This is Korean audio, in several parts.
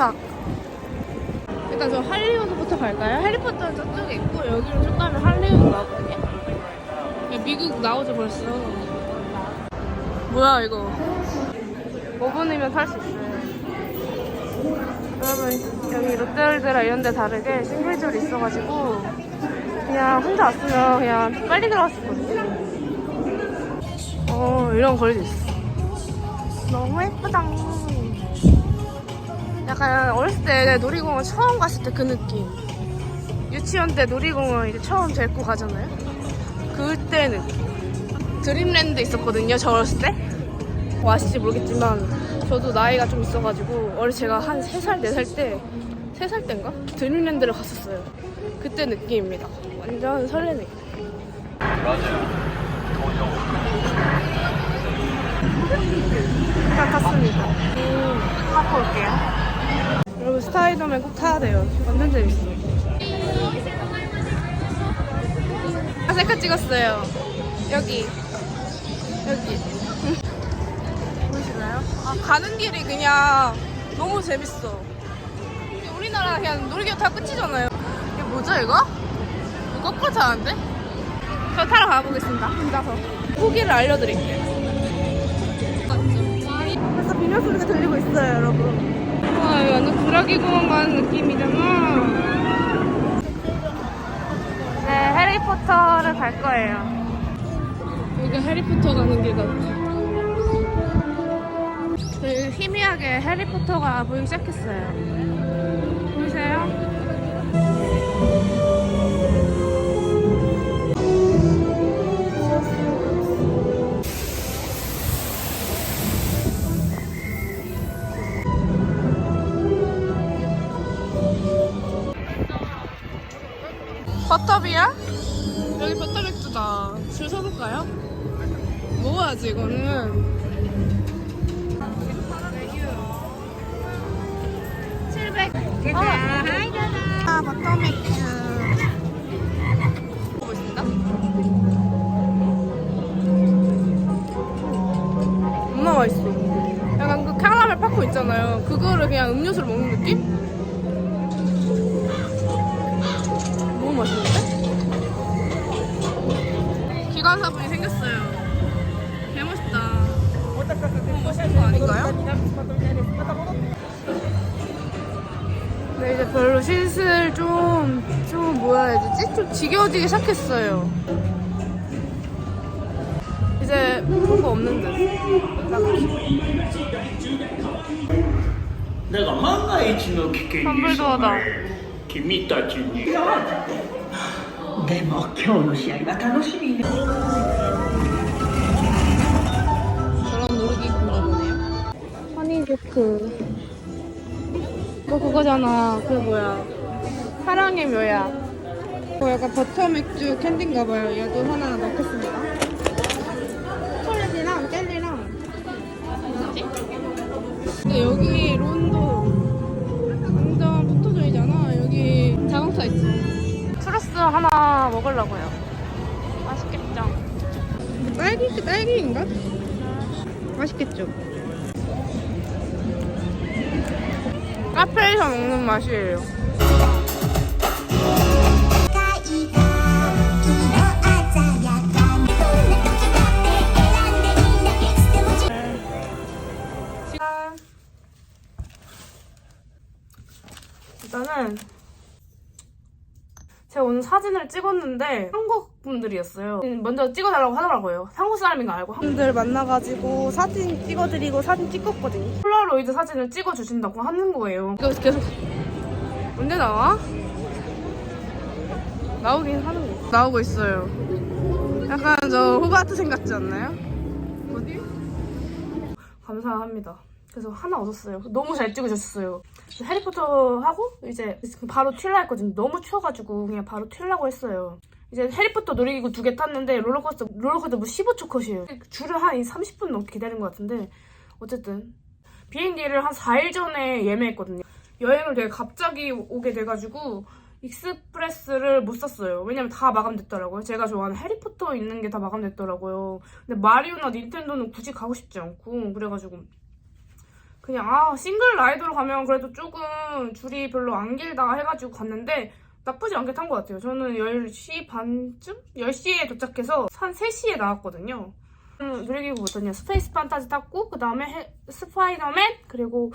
도착. 일단 저 할리우드부터 갈까요? 해리포터는 저쪽에 있고 여기로 쭉 가면 할리우드 나오거든요. 야, 미국 나오죠 벌써. 뭐야 이거? 5분이면 탈 수 있어요. 여러분 여기 롯데월드랑 이런 데 다르게 싱글줄이 있어가지고 그냥 혼자 왔으면 그냥 빨리 들어갔었거든요. 어 이런 거리도 있어. 너무 예쁘다. 약간 어렸을 때 놀이공원 처음 갔을 때 그 느낌. 유치원 때 놀이공원 이제 처음 데리고 가잖아요. 그때 느낌. 드림랜드 있었거든요, 저 어렸을 때. 뭐 아실지 모르겠지만 저도 나이가 좀 있어가지고 어릴 제가 한 3살, 4살 때 3살 때인가? 드림랜드를 갔었어요. 그때 느낌입니다. 완전 설레네. 일단 탔습니다. 음, 타고 올게요. 여러분 스타이더맨 꼭 타야 돼요. 완전 재밌어. 아, 셀카 찍었어요. 여기. 여기. 보이시나요? 아, 가는 길이 그냥 너무 재밌어. 우리나라 그냥 놀이기구 다 끝이잖아요. 이게 뭐죠, 이거? 거꾸로 타는데? 저 타러 가보겠습니다. 혼자서. 후기를 알려드릴게요. 그래서 비명 소리가 들리고 있어요, 여러분. 와, 이거 완전 구라기 공원 가는 느낌이잖아. 네, 해리포터를 갈 거예요. 여기 해리포터 가는 길 같아. 그 희미하게 해리포터가 보이기 시작했어요. 버터비야? 여기 버터맥주다. 줄 서볼까요? 먹어야지, 이거는. 관사분이 생겼어요. 개 멋있다. 너무 멋있는 거 아닌가요? 네, 이제 별로 슬슬 좀, 좀 뭐라 해야 되지? 좀 지겨워지기 시작했어요. 이제 그거 없는 듯. 딱히. だが万が一の危険に備え君たちに でも今日の試合は楽しみね 저런 놀이기구인가 보네요. 허니조크. 너 그거잖아. 그 뭐야. 사랑의 묘야. 어, 약간 버터 맥주 캔디인가 봐요. 얘도 하나 넣겠습니다. 초콜릿이랑 젤리랑. 뭐지? 근데 여기 론도 완전 포토존이잖아. 여기 자동차 있어. 하나 먹으려고요. 맛있겠죠? 딸기, 딸기인가? 맛있겠죠? 카페에서 먹는 맛이에요. 일단은 제가 오늘 사진을 찍었는데 한국 분들이었어요. 먼저 찍어달라고 하더라고요. 한국 사람인 거 알고. 분들 만나가지고 사진 찍어드리고 사진 찍었거든요. 폴라로이드 사진을 찍어주신다고 하는 거예요. 이거 계속 언제 나와? 나오긴 하는 거. 나오고 있어요. 약간 저 호바트 생 같지 않나요? 어디? 감사합니다. 그래서 하나 얻었어요. 너무 잘 찍어줬어요. 해리포터 하고 이제 바로 튈라 했거든요. 너무 추워가지고 그냥 바로 튈라고 했어요. 이제 해리포터 놀이기구 두 개 탔는데 롤러코스터 롤러코스터 뭐 15초 컷이에요. 줄을 한 30분 넘게 기다린 것 같은데 어쨌든 비행기를 한 4일 전에 예매했거든요. 여행을 되게 갑자기 오게 돼가지고 익스프레스를 못 샀어요. 왜냐면 다 마감됐더라고요. 제가 좋아하는 해리포터 있는 게 다 마감됐더라고요. 근데 마리오나 닌텐도는 굳이 가고 싶지 않고 그래가지고 그냥 아 싱글 라이드로 가면 그래도 조금 줄이 별로 안 길다 해가지고 갔는데 나쁘지 않게 탄 것 같아요. 저는 10시 반쯤? 10시에 도착해서 한 3시에 나왔거든요. 음, 놀이기구 뭐였냐 스페이스 판타지 탔고 그 다음에 스파이더맨 그리고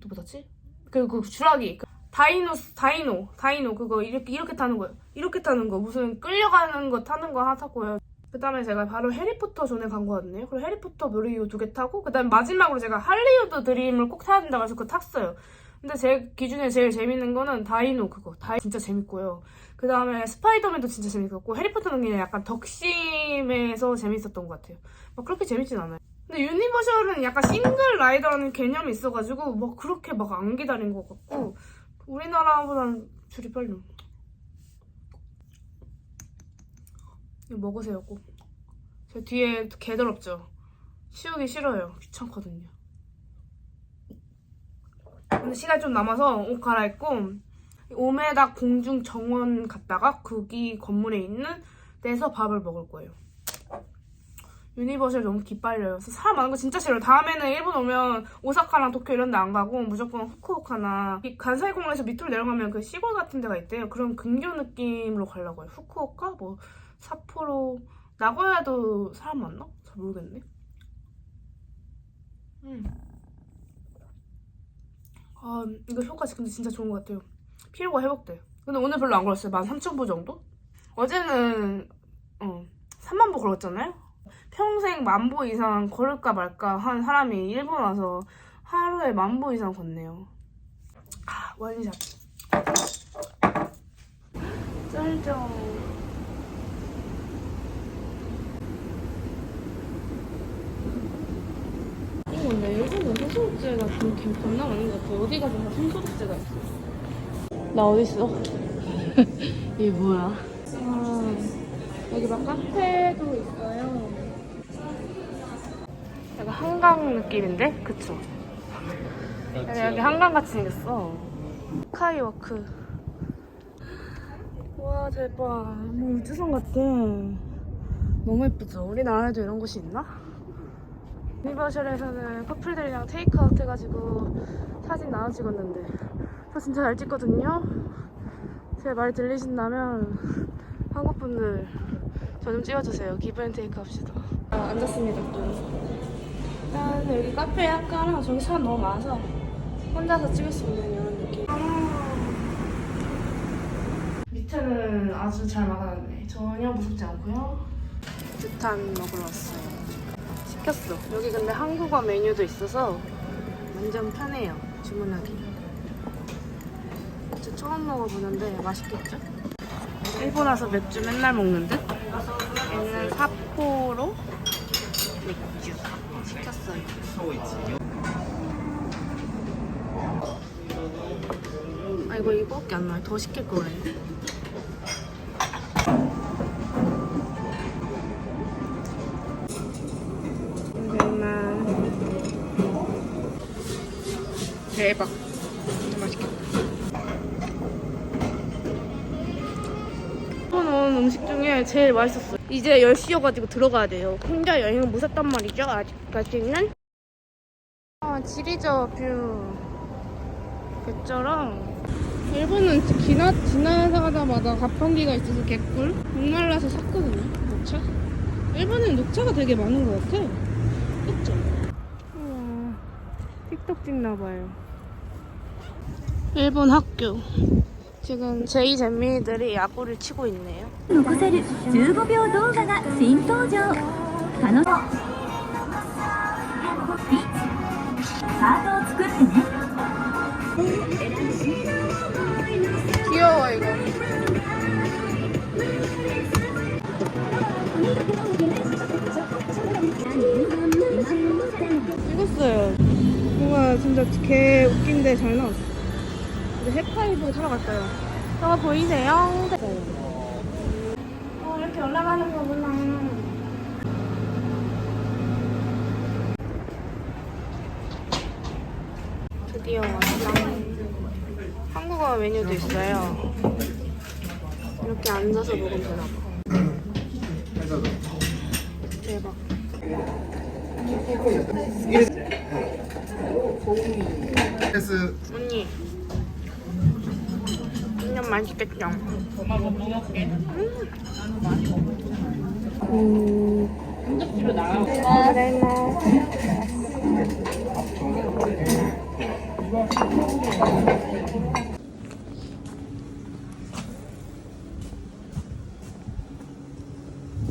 또 뭐였지? 그리고 그 주라기 그 다이노 다이노 다이노 그거 이렇게 이렇게 타는 거예요. 이렇게 타는 거 무슨 끌려가는 거 타는 거 하나 탔고요. 그 다음에 제가 바로 해리포터 존에 간 거거든요. 그리고 해리포터 놀이기구 두 개 타고 그 다음에 마지막으로 제가 할리우드 드림을 꼭 타야 된다고 해서 그거 탔어요. 근데 제 기준에 제일 재밌는 거는 다이노 그거 다이 진짜 재밌고요. 그 다음에 스파이더맨도 진짜 재밌었고 해리포터는 그냥 약간 덕심에서 재밌었던 것 같아요. 막 그렇게 재밌진 않아요. 근데 유니버셜은 약간 싱글 라이더라는 개념이 있어가지고 막 그렇게 막 안 기다린 것 같고 우리나라보다는 줄이 빨리. 이거 먹으세요 꼭. 제 뒤에 개 더럽죠. 치우기 싫어요. 귀찮거든요. 근데 시간 좀 남아서 옷 갈아입고 오메다 공중 정원 갔다가 거기 건물에 있는 데서 밥을 먹을 거예요. 유니버셜 너무 기빨려요. 사람 많은 거 진짜 싫어요. 다음에는 일본 오면 오사카랑 도쿄 이런 데 안 가고 무조건 후쿠오카나 이 간사이 공항에서 밑으로 내려가면 그 시골 같은 데가 있대요. 그런 근교 느낌으로 가려고 해요. 후쿠오카, 뭐 삿포로, 나고야도 사람 많나? 잘 모르겠네. 음. 아 이거 효과 근데 진짜 좋은 것 같아요. 피로가 회복돼요. 근데 오늘 별로 안 걸었어요. 13,000보 정도? 어제는 어 3만 보 걸었잖아요. 평생 만 보 이상 걸을까 말까 한 사람이 일본 와서 하루에 만 보 이상 걷네요. 아, 원샷. 쩔죠. 이거 근데 해수욕제가 좀 개- 겁나 많은 것 같아. 어디 가든 다 해수욕제가 있어. 나 어디 있어? 이게 뭐야? 아, 여기 막 카페도 있어요. 약간 한강 느낌인데? 그쵸? 여기, 여기 한강같이 생겼어. 스카이워크. 와, 대박. 뭐 우주선 같아. 너무 예쁘죠? 우리나라에도 이런 곳이 있나? 유니버셜에서는 커플들이랑 테이크아웃 해가지고 사진 나눠 찍었는데 저 진짜 잘 찍거든요? 제 말 들리신다면 한국 분들 저 좀 찍어주세요. 기브앤테이크 합시다. 아, 앉았습니다 또. 아, 근데 여기 카페 약간 저기 사람 너무 많아서 혼자서 찍을 수 있는 이런 느낌. 밑에는 아주 잘 막아놨네. 전혀 무섭지 않고요. 규탄 먹으러 왔어요. 시켰어. 여기 근데 한국어 메뉴도 있어서 완전 편해요. 주문하기. 저 처음 먹어보는데 맛있겠죠? 일본 와서 맥주 맨날 먹는 듯? 얘는 사포로 맥주 시켰어요. 아 이거 이거밖에 안 나요. 더 시킬. 잠 온 음식 중에 제일 맛있었어요. 이제 10시여가지고 들어가야 돼요. 혼자 여행은 무섭단 말이죠, 아직까지는. 아, 지리죠, 뷰. 개쩌랑. 일본은 지나, 지나가다마다 가판기가 있어서 개꿀. 목말라서 샀거든요, 녹차. 일본은 녹차가 되게 많은 것 같아. 그쵸? 우와, 틱톡 찍나봐요. 일본 학교. 지금 제이 잼민이들이 야구를 치고 있네요. 残せる15秒動画が新登場楽しハートを作ってね 귀여워 이거. 찍었어요. 뭔가 진짜 개 웃긴데 잘 나왔어. 이제 해파이브 타러 갈까요? 저거 보이세요? 어 이렇게 올라가는 거구나. 드디어 왔다. 한국어 메뉴도 있어요. 이렇게 앉아서 먹으면 되나 봐. 대박. 언니. 완전 맛있겠죠?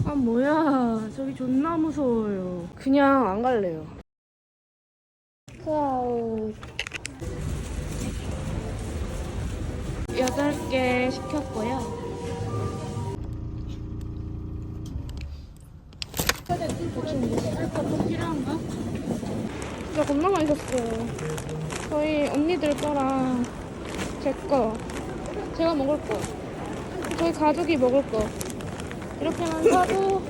아 뭐야. 저기 존나 무서워요. 그냥 안 갈래요 진짜 겁나 맛있었어요 저희 언니들 거랑 제 거. 제가 먹을 거. 저희 가족이 먹을 거. 이렇게만 사고